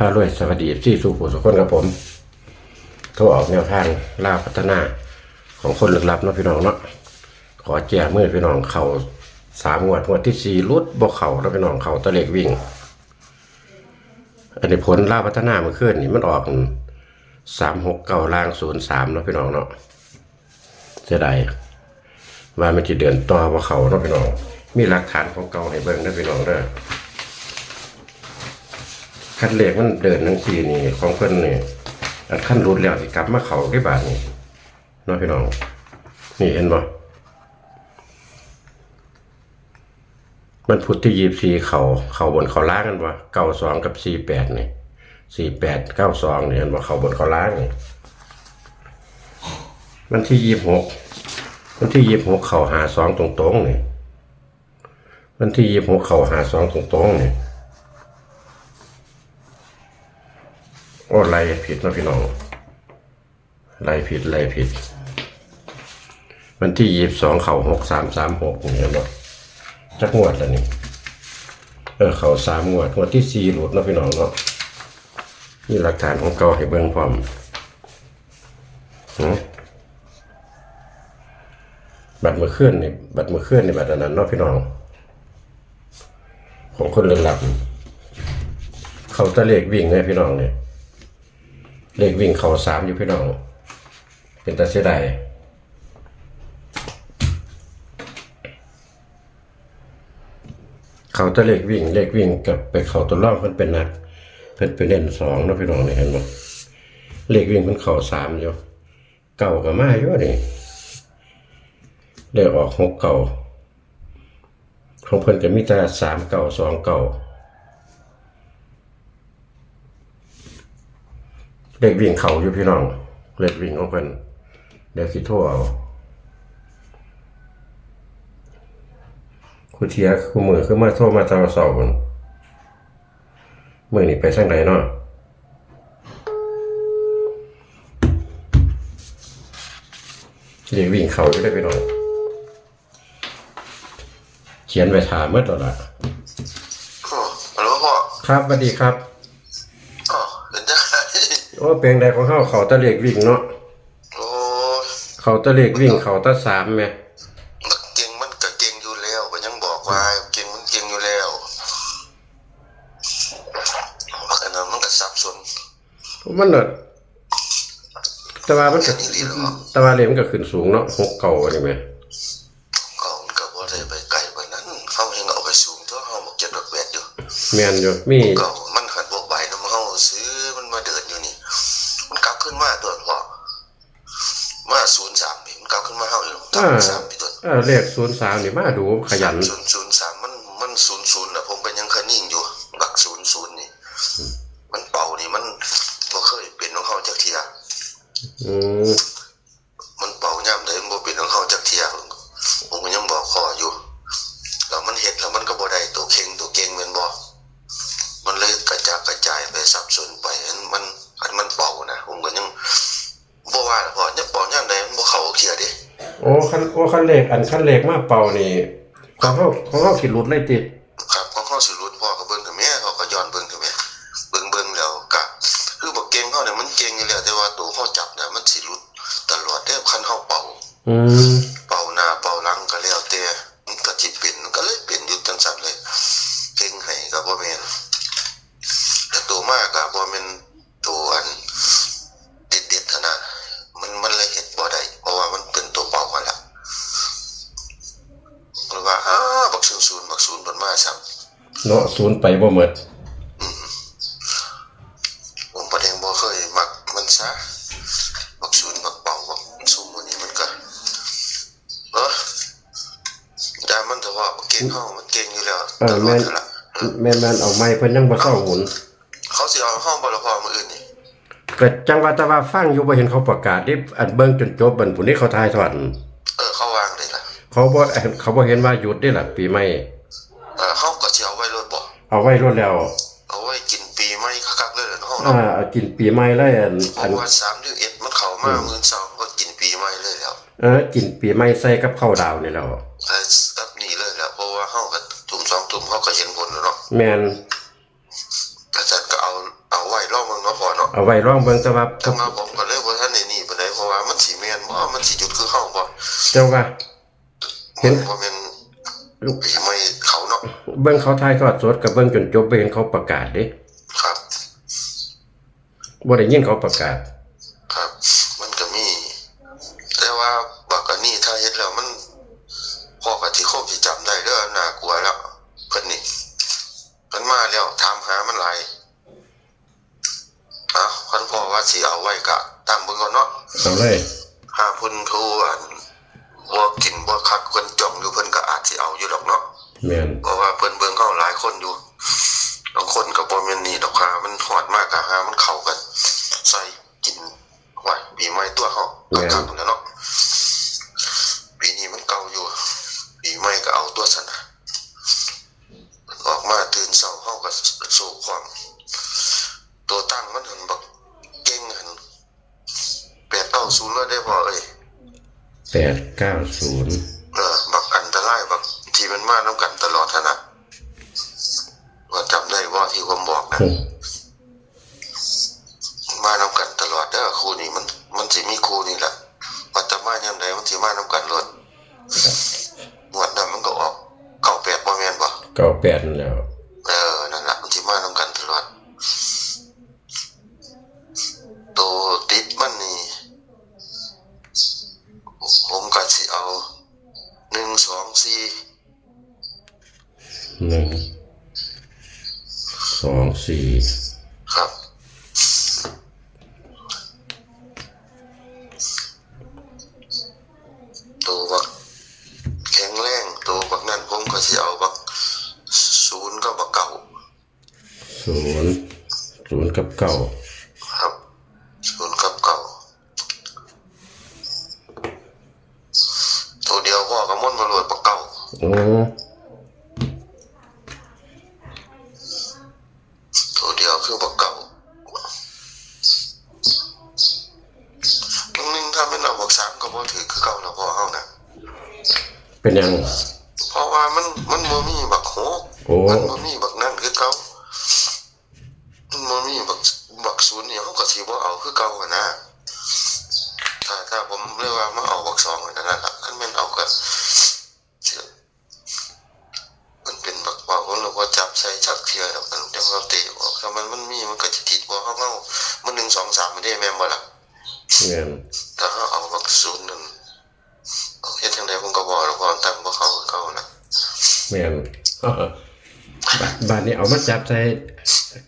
พารวยสวัสดีที่สู่ผู้สุขคนครับผมโทรออกแนวทางล่าพัฒนาของคนลึกลับเนาะพี่น้องเนาะขอแจ้มือพี่น้องเขาสามงวดงวดที่สี่รุดบกเขาแล้วพี่น้องเขาตะเล็กวิ่ง อันนี้ผลล่าพัฒนาเมื่อคืนนี่มันออกสามหกเก้าล่างศูนย์สามเนาะพี่น้องเนาะเสียดายว่ามันจะเดินต่อว่าเขาเนาะพี่น้อง มีหลักฐานของเก่าให้เบิ่งนะพี่น้องเด้อ คันเลขมันเดินทั้งสี่นี่ ของเพิ่นนี่อันขั้นรุดแล้วที่กลับมาเขาที่บาทนี่น้องพี่น้อง นี่เห็นบ่มันพุทธที่ยีบสี่เขาเขาบนเขาล้างกันบ่เก้าสองกับสี่แปดนี่สี่แปดเก้าสองนี่เห็นบ่เขาบนเขาล้างนี่มันที่ยีบหกมันที่ยีบหกเขาหาสองตรงๆนี่มันที่ยีบหกเขาหาสองตรงๆนี่ โอ้ไล่ผิดนะพี่น้องไล่ผิดไล่ผิด วันที่ยี่สิบสองเข่าหกสามสามหกนี่เห็นบ่จักงวดแล้วนี่เออเข่าสามงวดงวดที่สี่หลุดนะพี่น้องเนาะนี่หลักฐานของเก่าให้เบิ่งพร้อมบัตรมือเคลื่อนนี่บัตรมือเคลื่อนนี่บัตรนั้นเนาะพี่น้อง ของคนเลือนหลับเขาตะเลกวิ่งไงพี่น้องเนี่ย เลขวิ่งเข่าสามอยู่พี่น้อง เป็นตาเสียดายเขาตะเลขวิ่งเลขวิ่งกับไปเขาตัวล่องเพิ่นเป็นนักเพิ่นเป็นเด่นสองนะพี่น้องนี่เห็นบ่เลขวิ่งเพิ่นเข่าสามอยู่เก่ากับมาอยู่นี่เลขออกหกเก่าของเพิ่นจะมีแต่สามเก่าสองเก่า เด็กวิ่งเขาอยู่พี่น้อง เล็กวิ่งของเพิ่นเดี๋ยวสิโทรเอาครูเทียครูมือคือมาโทรมาตราสอบมันมือนี่ไปทางไหนเนาะเด็กวิ่งเขาอยู่ได้พี่น้องเขียนไปถามเมื่อตอนละโอ้ฮัลโหลพ่อครับสวัสดีครับ อ๋อเป็นจังไง โอ้เปียงใดของเขาเขาตะเล็กวิ่งเนาะโอ้ยเขาตะเล็กวิ่งเขาตะสามแม่บักเก่งมันก็เก่งอยู่แล้วก็ยังบอกว่าเก่งมันเก่งอยู่แล้วบักอันนั้นมันก็สับสนมันน่ะแต่ว่ามันก็นี่ดีหรอแต่ว่าเลขมันก็ขึ้นสูงเนาะหกเก่านี่ไหมก็มันก็บ่ได้ไปไกลกว่านั้นเฮายังเอาไปสูงตัวเฮาบอกเจ็ดดอกแปดอยู่แม่นอยู่มีก็มันหัดบวกใบนำเฮาซื้อมันมาเดินอยู่นี่ มันกลับขึ้นมาตัวพ่อมา03นี่มันกลับขึ้นมา เฮาอยู่กลับมา3พี่ตัวเออเลขศูนย์สามนี่มาดูขยัน ศูนย์ศูนย์สามมันมันศูนย์ศูนย์นะผมก็ยังคะนิ่งอยู่บักศูนย์ศูนย์นี่ มันเป่านี่มันบ่เคยเป็นของเขาจักเทีย อืม มันเป่าย่ำเลยมันบ่เป็นของเขาจักเทียผมก็ยังบอกคออยู่แล้วมันเห็ดแล้วมันก็บ่ได้ตัวเค็งตัวเก่งแม่นบ่มันเลยกระจายกระจายไปสับสนไปอันมันอันมันเป่านะผมก็ยังบ่ว่าพอเนี่ยเป่าย่ำใดมันบ่เข้าเทียเด้ โอ้คันโอ้คันเลขอันคันเลขมาเป่านี่ของเขาของเขาขีดหลุดเลยติครับของเขาสิรุดพ่อก็เบิ่งถึงแม่เขาก็ย้อนเบิ่งถึงแม่เบิ่งเบิ่งแล้วก็คือบ่เก่งเขาเนี่ยมันเก่งอยู่แล้วแต่ว่าตัวเขาจับเนี่ยมันสิรุดตลอดเด้อคันเขาเป่า อืม เนาะศูนย์ไปบ่หมดผมประเด็นบ่เคยมักมันซะบักศูนย์บักเป่าบักซุ่มมื้อนี้มันก็เออแต่มันแต่ว่าเก่งเฮามันเก่งอยู่แล้วเอตอลอแม่ดนอยู่ละแม่นแม่นเอาไม้เพิ่นยังบ่เศร้าหมุนเขาสิเอาห้องบ่ละพอมื้ออื่นนี่ก็จังว่าแต่ว่าฟังอยู่บ่เห็นเขาประกาศดิอันเบิ่งจนจบบันผู้นี้เขาทายทอดเออเขาวางเลยล่ะ เขาบ่เขาบ่เห็นว่าหยุดได้ล่ะปีใหม่เออเฮา เอาไว้รวดแล้วเอาไว้กินปีใหม่คักๆเลยเหรอเฮาอ่าเนาะเอากินปีใหม่เลยอันเพอันราะว่า3เดือน1มันเข้ามามื้อเช้าก็กินปีใหม่เลยแล้วเออกินปีใหม่ใส่กับข้าวดาวนี่แหล้วแต่กับนี่เลยแล้วเพราะว่าเฮาก็ทุ่มสองทุ่มเฮาก็เห็นผลแล้วเนาะแม่นแต่ฉันก็เอาเอาไว้นาะพอเนาะเอาไว้ร่องเบิ่งแต่ว่าแต่มาผมก็เลยบ่ทันได้นี่ปานใดเพราะว่ามันสิแม่นบ่มันสิหยุดคือเฮาบ่เจ้าว่าเห็นบ่แม่นปีใหม่ เขาเนาะเบิ่งเขาทายทอดสดกับเบิ่งจนจบไปเห็นเขาประกาศเด้ครับบ่ได้ยินเขาประกาศ ครับ มันก็มี แต่ว่าบักอันนี้ถ้าเฮ็ดแล้วมันพ่อก็สิคงสิจำได้เด้อน่ากลัวแล้วเพิ่นนี่เพิ่นมาแล้วถามหามันหลายอะเพิ่นพ่อว่าสิเอาไว้ก็ตั้งเบิ่งก่อนเนาะเอาเลยหาเพิ่นผู้อันบ่กินบ่คักเพิ่นจ้องอยู่เพิ่นก็อาจสิเอาอยู่ดอกเนาะ เพราะว่าเพิ่นเบิ่งเข้าหลายคนอยู่บางคนกับบอแม่นนี่ดอกหามันหอดมากอะฮะมันเข้ากันใส่กินหวยปีใหม่ตัวเขาก็กลับแล้วเนาะปีนี้มันเก่าอยู่ปีใหม่ก็เอาตัวชนะมันออกมาตื่นเช้าเข้ากับสู่ความตัวตั้งมันหันบักเก่งหันแปดเก้าศูลยได้พอเอ้ยนย์ มันมาน้ำกันตลอดหั่นน่ะว่าจำได้ว่าที่ผมบอกนะมาน้ำกันตลอดเด้อครูนี่มัน มันสิมีครูนี่แหละว่าจะมายามใดมันสิมาน้ำกันรถงวดนั้นมันก็ออกเก่าแปดบ่แม่นบ่98นั่นแหล้ว เออนั่นล่ะมันสิมาน้ำกันตลอดตัวติดมันนี่ผมก็สิเอาหนึ่งสองสี่ หนึ่งสองสี่ครับตัวบักแข็งแรงตัวบักนั่นผมก็สิเอาบักศูนย์ก็บักเก่าศูนย์ศูนย์กับเก้าครับศูนย์กับเก่าตัวเดียวพ่อกับม่นมาโหลดบักเก่าโอ้ ตัวเดียวคือบักเก่าตรงนึงถ้าไม่เอาบักสามก็บ่ถือคือเก่าแล้วพ่อเฮานะ เป็นยัง เพราะว่ามันมันบ่มีบักโหก โอ้ มันบ่มีบักนั่นคือเก่ามันบ่มีบักบักศูนย์นี่เขาก็สิบ่เอาคือเก่าอะนะ ถ้าถ้า ผมเรียกว่ามาเอาบักสองอันนั้นล่ะคันแม่นเอาก็เสียมันเป็นบักว่าผมเราบ่จับใส่จักเทียดอกกันเดี๋ยวเราเตะออกถ้ามันมันมีมันก็สิติดบ่เฮาเงามัน1 2 3มันได้แม่นบ่ล่ะแม่นถ้าเฮาเอาบักศูนย์นั่นเอาเฮ็ดจังไดผมก็บ่แล้วพอตั้งบ่เข้าคือเก่านะแม่นบาบาทนี้เอามาจับใส่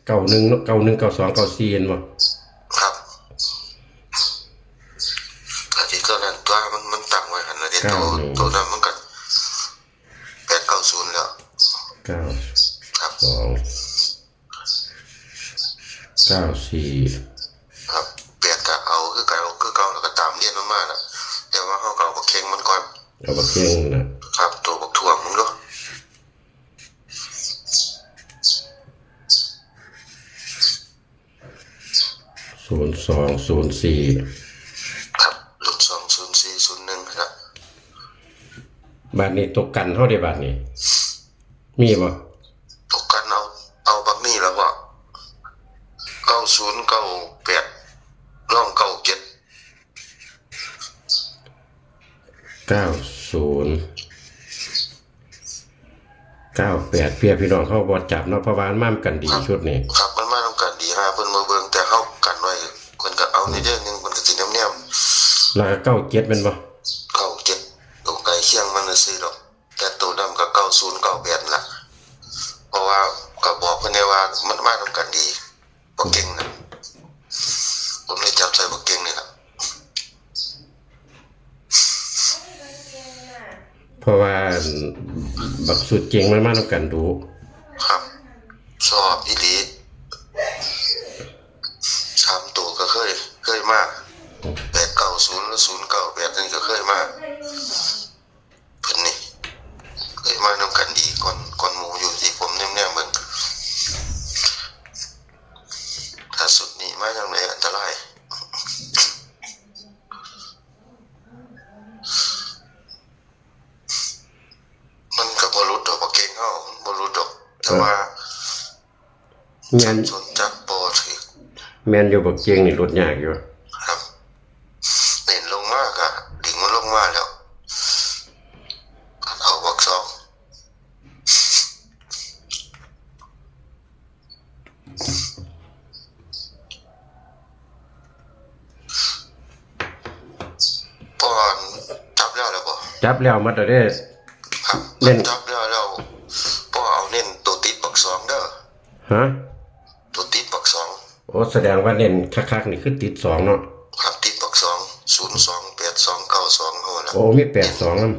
เก้าหนึ่งเนาะเก้าหนึ่งเก้าสองเก้าสี่เห็นบ่ครับอาทิตย์ก็นั้นตัวมันมันตั้งไว้หันนะเด็ ตัวตัวนั้นมันก็แปดเก้าศูนย์แล้วเก้าครับสองเก้าสี่ครับแปดก็เอาคือเก่าคือเก่าแล้วก็ตามเรียนมันมาน่ะแต่ว่าเขาก็เอาบักเข่งมันก่อนเอาบักเก่งนะครับตัวบักถ่วงมึงเนาะศูนย์สองศูนย์สี่ ครับรุ่นสองศูนย์สี่ศูนย์หนึ่งครับ บาทนี้ตกกันเท่าได้บาทนี้ มีบ่ตกกันเอาเอาบักนี่แล้วว่าเก้าศูนย์เก้าแปดร่องเก้าเจ็ดเก้าศูนย์เก้าแปดเพียพี่น้องเขาบอจับเนาะเพราะว่ามันมั่มกันดีชุดนี้ครับมันมาทำกันดีฮะเพิ่นมาเบิ่งแต่เฮากันไว้เพิ่นก็เอาในเรื่องหนึงเพิ่นก็สิแนมๆแล้วก็เก้าเจ็ดเป็นบ่ เก้าเจ็ดตัวไก่เคียงมันน่ะซื้อดอก แต่ตัวดำก็เก้าศูนย์เก้าแปดล่ะ เพราะว่าก็บอกเพิ่นได้ว่ามันมาทำกันดีบ่เก่งนะผมเลยจับใส่บ่เก่งนี่ล่ะ เพราะว่าบักสุดเก่งมันมาทำกันดู ครับ ชอบอีหลีสามตัวก็เคย เคยมาแปดเก้าศูนย์หรือศูนย์เก้าแปดนี่ก็เคยมาเพิ่นนี่ เคยมานำกันดีก่อนก่อนหมูอยู่ที่ผมแนมๆเบิ่ง ถ้าสุดนี้มาจังไหนอันตราย มันก็บ่รู้ดอกบ่เก่งเฮาบ่รู้ดอก แต่ว่าเงี้ยสนจักบ่ถือแมนอยู่บักเกียงนี่รถยากอยู่ครับเน้นลงมากอะดิ่งมันลงมาแล้วเอาบักสองพอจับแล้วแล้วบ่จับแล้วมาแต่ได้ครับเน้นจับ ฮะตัวติดบักสองโอ้แสดงว่าเน้นคักๆนี่คือติดสองเนาะครับติดบักสองศูนย์สองแปดสองเก้าสองเขาละโอ้มีแปดสองน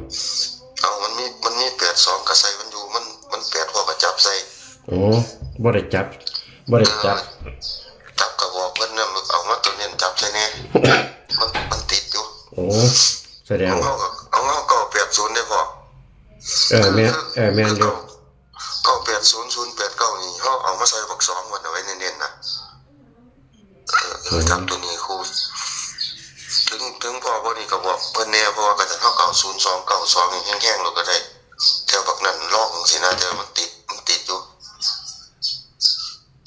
เอามันมีมันมีแปดสองกระใส่มันอยู่มันมันแปดพอกระจับใส่ำโอ้บ่ได้จับบ่ได้จับจับกระบอกเพิ่นน่ะเอามาตัวเน้นจับใส่แน่มันมันติดอยู่โอ้แสดงเอาว่าเขาก็เอาเขาเก้าแปดศูนย์ได้พอเออแม่นเออแม่นอยู่เก้าแปดศูนย์ศูนย์ จับตัวนี้ครูถึงถึงพ่อพ่อนี่ก็บอกเพิ่นแน่เพราะว่าก็จะเท่าเก่าศูนย์สองเก้าสองแห้งๆเราก็ได้แถวบักนั้นลอกสินะแต่มันติดมันติดอยู่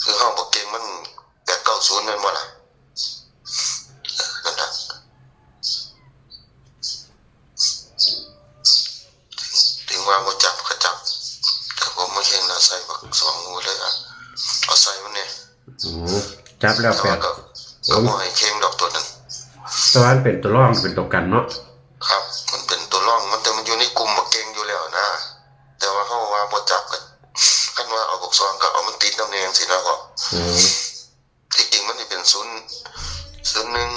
คือห้องบอกเก่งมันแปดเก้าศูนย์นั่นบ่ล่ะนั่นนะถึงว่าบ่จับก็จับแต่ผมไม่เห็นนะใส่บักสองงูเลยอะเอาใส่มันเนี่ยจับแล้วแปด ก็ก็บ่ให้เค็งดอกตัวนั้นตอนเป็นตัวร่องเป็นตัวกันเนาะครับ มันเป็นตัวร่องมันแต่มันอยู่ในกลุ่มบักเก่งอยู่แล้วนะ แต่ว่าเฮาว่าบ่จับกันกันว่าเอาบักสองก็เอามันติดน้ำแดงสินะก็อืมที่จริงมันจะเป็นศูนย์ศูนย์หนึ่ง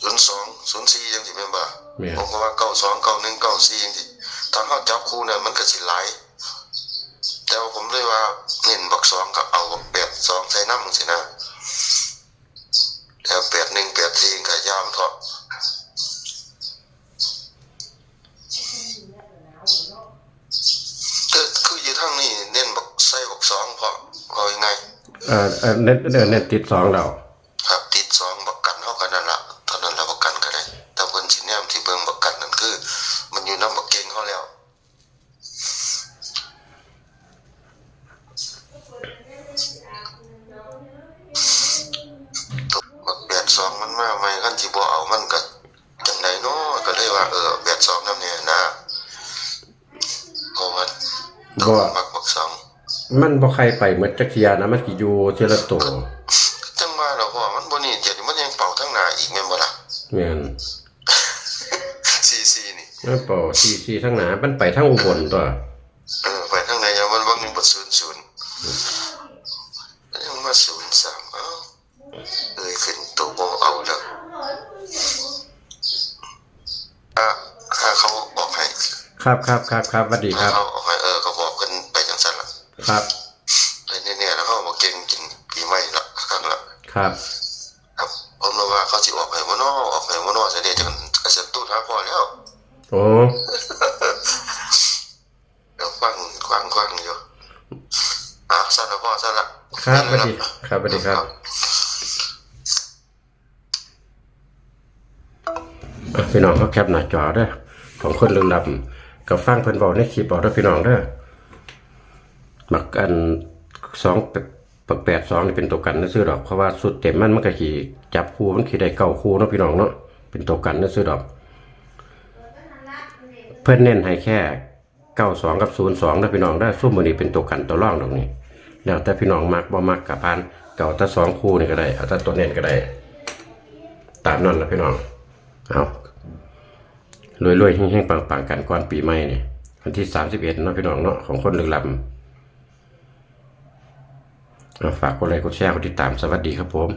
ศูนย์สองศูนย์สี่ยังสิเป็นบ่แม่นผมก็ว่าเก้าสองเก้าหนึ่งเก้าสี่ยังสิถ้าเขาจับคู่เนี่ยมันก็สิหลายแต่ว่าผมเลยว่าเน้นบักสองกับเอาบักแปดสองใส่น้ำสินะแล้ว แต่ยามเถอะก็คืออยู่ทั้งนี้เน้นบักใส่บักสองพอเอายังไง เออเออเน้นเน้นติดสองเราติดสองบักกันเท่ากันนั่นละเท่านั้นละบักกันก็ได้แต่เพิ่นสิแนมที่เบิ่งบักกันนั่นคือ มันอยู่น้ำบักเก่งเขาแล้วบักแปด สองมันมาใหม่กันที่บ่เอามันก็จังไดเนาะก็เลยว่าเออแปดสองนำเนี่ยนะเพราะว่าตัวมักบักสองมันบ่ใครไปเหมือนจักรยานนะมันสิอยู่เทละตัวจังว่าเราพ่อมันบ่นี่เดี๋ยวนี้มันยังเป่าทั้งหน้าอีกแม่นบ่ล่ะแม่นซีซีนี่มันเป่าซีซีทั้งหนามันไปทั้งอุบลตัวเออไปทางไหนยังมันว่างหนึ่งบทศูนย์ศูนย์ยังมาศูนย์สามเอ้า เอ้ยขึ้นตัวโบเอาแล้วอะถ้าเขาบอกให้ครับครับครับครับสวัสดีคถ้ารับ เขาบอกให้เออก็บอกกันไปจังสันละครับไอ้เนี่ยๆแล้วเขาบอกเก่งกินปีใหม่ละครั้งละครับครับผมรู้ว่าเขาจะออกให้มโนออกให้มโนจะได้จังกระเซ็นตู้ท้าพ่อแล้วโอ้แล้วฟังฟังฟังอยู่อะสั้นละพ่อสั้นละครับสวัสดีครับสวัสดีครับอะ พี่น้องเขาแคปหน้าจอเด้อของคนลึกลับกับฟังเพิ่นบอกในคลิปบอกเด้อพี่น้องเด้อมักอันสองปักแปดสองนี่เป็นตัวกันนะซื้อดอกเพราะว่าสุดเต็มมันมันก็ขี่จับคู่มันขี่ได้เก้าคู่เนาะพี่น้องเนาะเป็นตัวกันนะซื้อดอก เพื่อนเน้นให้แค่เก้าสองกับศูนย์สองนะพี่น้องได้สู้มือนี้เป็นตัวกันตัวร่องตรงนี้แล้วแต่พี่น้องมักบ่มักกับพานเก่าแต่สองคู่นี่ก็ได้เอาแต่ตัวเน้นก็ได้ ตามนั้นละพี่น้องเอา รวยๆเฮงๆปังๆกันก่อนปีใหม่เนี่ยวันที่สามสิบเอ็ดเนาะพี่น้องเนาะของคนลึกลับเอาฝากกดไลค์กดแชร์กดติดตามสวัสดีครับผม